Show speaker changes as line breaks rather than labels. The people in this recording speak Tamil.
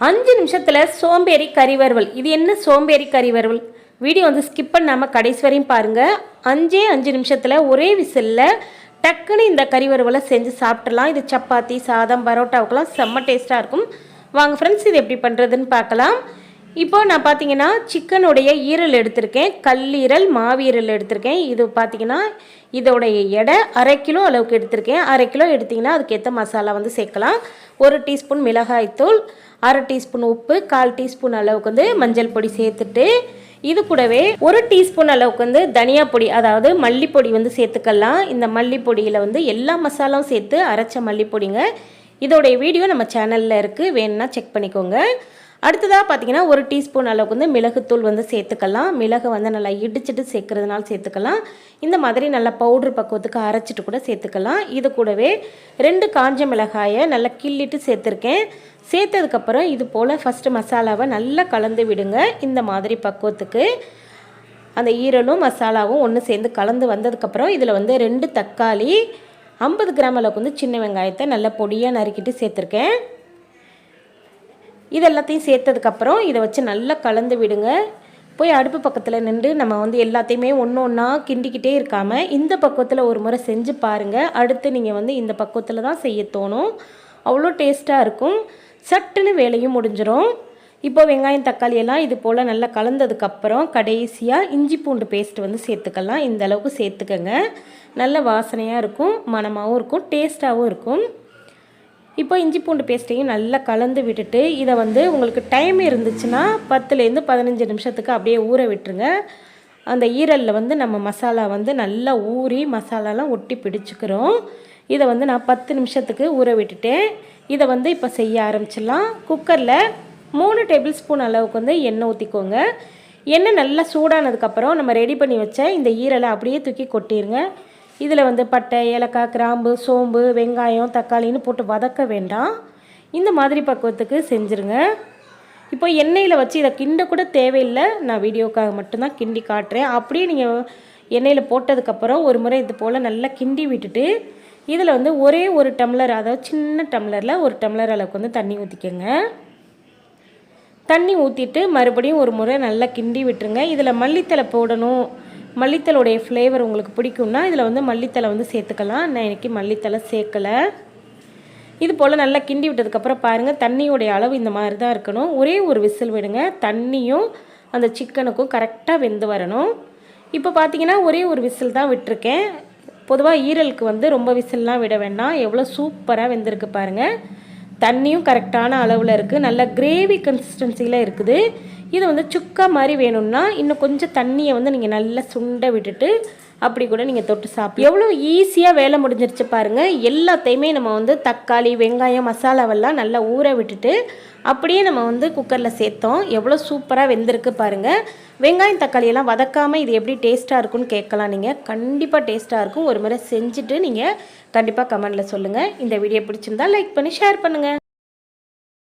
அஞ்சு நிமிஷத்தில் சோம்பேறி கறி வறுவல் இது என்ன சோம்பேறி கறி வறுவல் வீடியோ வந்து ஸ்கிப் பண்ணாமல் கடைசி வரையும் பாருங்கள் அஞ்சே அஞ்சு நிமிஷத்தில் ஒரே விசிலில் டக்குன்னு இந்த கறி வறுவலை செஞ்சு சாப்பிட்றலாம் இது சப்பாத்தி சாதம் பரோட்டாவுக்கெல்லாம் செம்ம டேஸ்ட்டாக இருக்கும். வாங்க ஃப்ரெண்ட்ஸ் இது எப்படி பண்ணுறதுன்னு பார்க்கலாம். இப்போ நான் பார்த்தீங்கன்னா சிக்கனுடைய ஈரல் எடுத்திருக்கேன். கல்லீரல் மாவீரல் எடுத்திருக்கேன். இது பார்த்தீங்கன்னா இதோடைய எடை அரை கிலோ அளவுக்கு எடுத்திருக்கேன். அரை கிலோ எடுத்திங்கன்னா அதுக்கேற்ற மசாலா வந்து சேர்க்கலாம். ஒரு டீஸ்பூன் மிளகாய்த்தூள் அரை டீஸ்பூன் உப்பு கால் டீஸ்பூன் அளவுக்கு வந்து மஞ்சள் பொடி சேர்த்துட்டு இது கூடவே ஒரு டீஸ்பூன் அளவுக்கு வந்து தனியா பொடி அதாவது மல்லிப்பொடி வந்து சேர்த்துக்கலாம். இந்த மல்லிப்பொடியில் வந்து எல்லா மசாலாவும் சேர்த்து அரைச்ச மல்லிப்பொடிங்க. இதோடைய வீடியோ நம்ம சேனலில் இருக்குது வேணும்னா செக் பண்ணிக்கோங்க. அடுத்ததாக பார்த்தீங்கன்னா ஒரு டீஸ்பூன் அளவுக்கு வந்து மிளகுத்தூள் வந்து சேர்த்துக்கலாம். மிளகை வந்து நல்லா இடிச்சிட்டு சேர்க்கறதுனால சேர்த்துக்கலாம். இந்த மாதிரி நல்லா பவுட்ரு பக்குவத்துக்கு அரைச்சிட்டு கூட சேர்த்துக்கலாம். இது கூடவே ரெண்டு காஞ்ச மிளகாயை நல்லா கிள்ளிட்டு சேர்த்துருக்கேன். சேர்த்ததுக்கப்புறம் இது போல் ஃபஸ்ட்டு மசாலாவை நல்லா கலந்து விடுங்க. இந்த மாதிரி பக்குவத்துக்கு அந்த ஈரலும் மசாலாவும் ஒன்று சேர்ந்து கலந்து வந்ததுக்கப்புறம் இதில் வந்து ரெண்டு தக்காளி ஐம்பது கிராம் அளவுக்கு வந்து சின்ன வெங்காயத்தை நல்லா பொடியாக நறுக்கிட்டு சேர்த்துருக்கேன். இது எல்லாத்தையும் சேர்த்ததுக்கப்புறம் இதை வச்சு நல்லா கலந்து விடுங்க. போய் அடுப்பு பக்கத்தில் நின்று நம்ம வந்து எல்லாத்தையுமே ஒன்று ஒன்றா கிண்டிக்கிட்டே இருக்காமல் இந்த பக்குவத்தில் ஒரு முறை செஞ்சு பாருங்கள் அடுத்து நீங்கள் வந்து இந்த பக்குவத்தில் தான் செய்ய தோணும். அவ்வளோ டேஸ்ட்டாக இருக்கும். சட்டுன்னு வேலையும் முடிஞ்சிடும் இப்போ வெங்காயம் தக்காளி எல்லாம் இது போல் நல்லா கலந்ததுக்கப்புறம் கடைசியாக இஞ்சி பூண்டு பேஸ்ட் வந்து சேர்த்துக்கலாம். இந்த அளவுக்கு சேர்த்துக்கங்க. நல்ல வாசனையாக இருக்கும். மணமாகவும் இருக்கும். டேஸ்ட்டாகவும் இருக்கும். இப்போ இஞ்சி பூண்டு பேஸ்ட்டையும் நல்லா கலந்து விட்டுட்டு இதை வந்து உங்களுக்கு டைம் இருந்துச்சுன்னா பத்துலேருந்து பதினஞ்சு நிமிஷத்துக்கு அப்படியே ஊற விட்டுருங்க. அந்த ஈரலில் வந்து நம்ம மசாலா வந்து நல்லா ஊறி மசாலாலாம் ஒட்டி பிடிச்சிக்கிறோம். இதை வந்து நான் பத்து நிமிஷத்துக்கு ஊற விட்டுட்டேன். இதை வந்து இப்போ செய்ய ஆரம்பிச்சிடலாம். குக்கரில் மூணு டேபிள் ஸ்பூன் அளவுக்கு வந்து எண்ணெய் ஊற்றிக்கோங்க எண்ணெய் நல்லா சூடானதுக்கப்புறம் நம்ம ரெடி பண்ணி வச்ச இந்த ஈரலை அப்படியே தூக்கி கொட்டிடுங்க இதில் வந்து பட்டை ஏலக்காய் கிராம்பு சோம்பு வெங்காயம் தக்காளின்னு போட்டு வதக்க வேண்டாம். இந்த மாதிரி பக்குவத்துக்கு செஞ்சுருங்க. இப்போ எண்ணெயில் வச்சு இதை கிண்ட கூட தேவையில்லை. நான் வீடியோக்காக மட்டும்தான் கிண்டி காட்டுறேன். அப்படியே நீங்கள் எண்ணெயில் போட்டதுக்கப்புறம் ஒரு முறை இது போல் நல்லா கிண்டி விட்டுட்டு இதில் வந்து ஒரே ஒரு டம்ளர் அதாவது சின்ன டம்ளரில் ஒரு டம்ளர் அளவுக்கு வந்து தண்ணி ஊற்றிக்கோங்க. தண்ணி ஊற்றிட்டு மறுபடியும் ஒரு முறை நல்லா கிண்டி விட்டுருங்க. இதில் மல்லித்தலை போடணும். மல்லித்தலோடைய ஃப்ளேவர் உங்களுக்கு பிடிக்கும்னா இதில் வந்து மல்லித்தலை வந்து சேர்த்துக்கலாம். நான் இன்றைக்கி மல்லித்தலை சேர்க்கலை. இது போல் நல்லா கிண்டி விட்டதுக்கப்புறம் பாருங்கள் தண்ணியோடைய அளவு இந்த மாதிரி தான் இருக்கணும். ஒரே ஒரு விசில் விடுங்க. தண்ணியும் அந்த சிக்கனுக்கும் கரெக்டாக வெந்து வரணும். இப்போ பார்த்தீங்கன்னா ஒரே ஒரு விசில் தான் விட்டுருக்கேன். பொதுவாக ஈரலுக்கு வந்து ரொம்ப விசில்லாம் விட வேண்டாம். எவ்வளோ சூப்பராக வெந்திருக்கு பாருங்கள் தண்ணியும் கரெக்டான அளவில் இருக்குது நல்ல கிரேவி கன்சிஸ்டன்சியில் இருக்குது. இது வந்து சுக்கா மாதிரி வேணும்னா இன்னும் கொஞ்சம் தண்ணியை வந்து நீங்கள் நல்லா சுண்ட விட்டுட்டு அப்படி கூட நீங்கள் தொட்டு சாப்பிடு எவ்வளோ ஈஸியாக வேலை முடிஞ்சிருச்சு பாருங்கள் எல்லாத்தையுமே நம்ம வந்து தக்காளி வெங்காயம் மசாலாவெல்லாம் நல்லா ஊற விட்டுட்டு அப்படியே நம்ம வந்து குக்கரில் சேர்த்தோம். எவ்வளோ சூப்பராக வெந்திருக்கு பாருங்கள் வெங்காயம் தக்காளியெல்லாம் வதக்காமல் இது எப்படி டேஸ்ட்டாக இருக்கும்னு கேட்கலாம் நீங்கள் கண்டிப்பாக டேஸ்ட்டாக இருக்கும். ஒரு முறை செஞ்சுட்டு நீங்கள் கண்டிப்பாக கமெண்டில் சொல்லுங்கள் இந்த வீடியோ பிடிச்சிருந்தா லைக் பண்ணி ஷேர் பண்ணுங்கள்